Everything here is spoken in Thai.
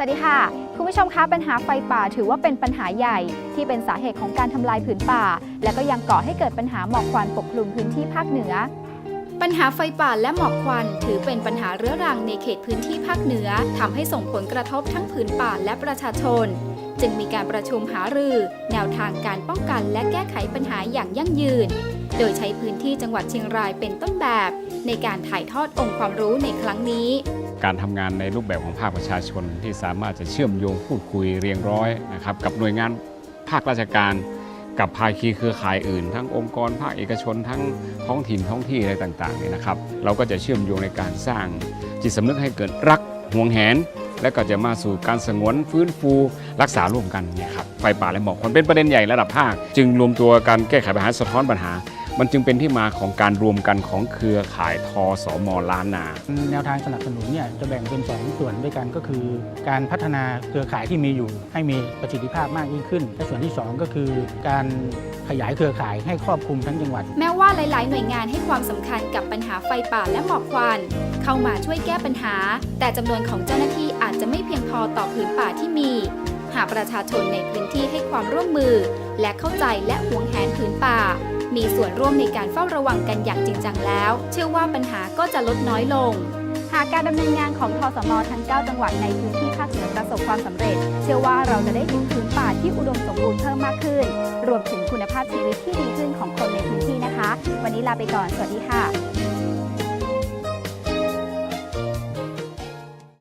สวัสดีค่ะ คุณผู้ชมคะปัญหาไฟป่าถือว่าเป็นปัญหาใหญ่ ที่เป็นสาเหตุของการทำลายผืนป่า และก็ยังก่อให้เกิดปัญหาหมอกควันปกคลุมพื้นที่ภาคเหนือ ปัญหาไฟป่าและหมอกควัน ถือเป็นปัญหาเรื้อรังในเขตพื้นที่ภาคเหนือทำให้ส่งผลกระทบทั้งผืนป่าและประชาชน จึงมีการประชุมหารือ แนวทางการป้องกันและแก้ไขปัญหาอย่างยั่งยืน โดยใช้พื้นที่จังหวัดเชียงรายเป็นต้นแบบ ในการถ่ายทอดองค์ความรู้ในครั้งนี้ การทำงานในรูปแบบของภาคประชาชน ที่สามารถจะเชื่อมโยงพูดคุยเรียงร้อยนะครับกับหน่วยงานภาคราชการ กับภาคีเครือข่ายอื่น ทั้งองค์กรภาคเอกชน ทั้งท้องถิ่นท้องที่อะไรต่างๆเนี่ยนะครับ เราก็จะเชื่อมโยงในการสร้าง จิตสำนึกให้เกิดรักห่วงแหน และก็จะมาสู่การสงวนฟื้นฟูรักษาร่วมกันเนี่ยครับไฟป่าและหมอกควันเป็นประเด็นใหญ่ระดับภาค จึงรวมตัวการแก้ไขปัญหาสะท้อนปัญหา มันจึงเป็นที่มาของการรวมกันของเครือข่ายทสมล้านนา แนวทางสนับสนุนเนี่ยจะแบ่งเป็น2ส่วนด้วยกันก็คือ การพัฒนาเครือข่ายที่มีอยู่ ให้มีประสิทธิภาพมากยิ่งขึ้น และส่วนที่ 2 ก็คือการขยายเครือข่ายให้ครอบคลุมทั้งจังหวัด แม้ว่าหลาย ๆ หน่วยงานให้ความสำคัญกับปัญหาไฟป่าและหมอกควัน เข้ามาช่วยแก้ปัญหา แต่จำนวนของเจ้าหน้าที่อาจจะไม่เพียงพอต่อผืนป่าที่มี หากประชาชนในพื้นที่ให้ความร่วมมือ และเข้าใจและหวงแหนผืนป่า มีส่วนร่วมในการเฝ้าระวังกันอย่างจริงจังแล้ว เชื่อว่าปัญหาก็จะลดน้อยลง หากการดำเนินงานของทสมทั้ง 9 จังหวัดในพื้นที่ภาคเหนือประสบความสำเร็จ เชื่อว่าเราจะได้เห็นพื้นป่าที่อุดมสมบูรณ์เพิ่มมากขึ้น รวมถึงคุณภาพชีวิตที่ดีขึ้นของคนในพื้นที่นะคะ วันนี้ลาไปก่อน สวัสดีค่ะ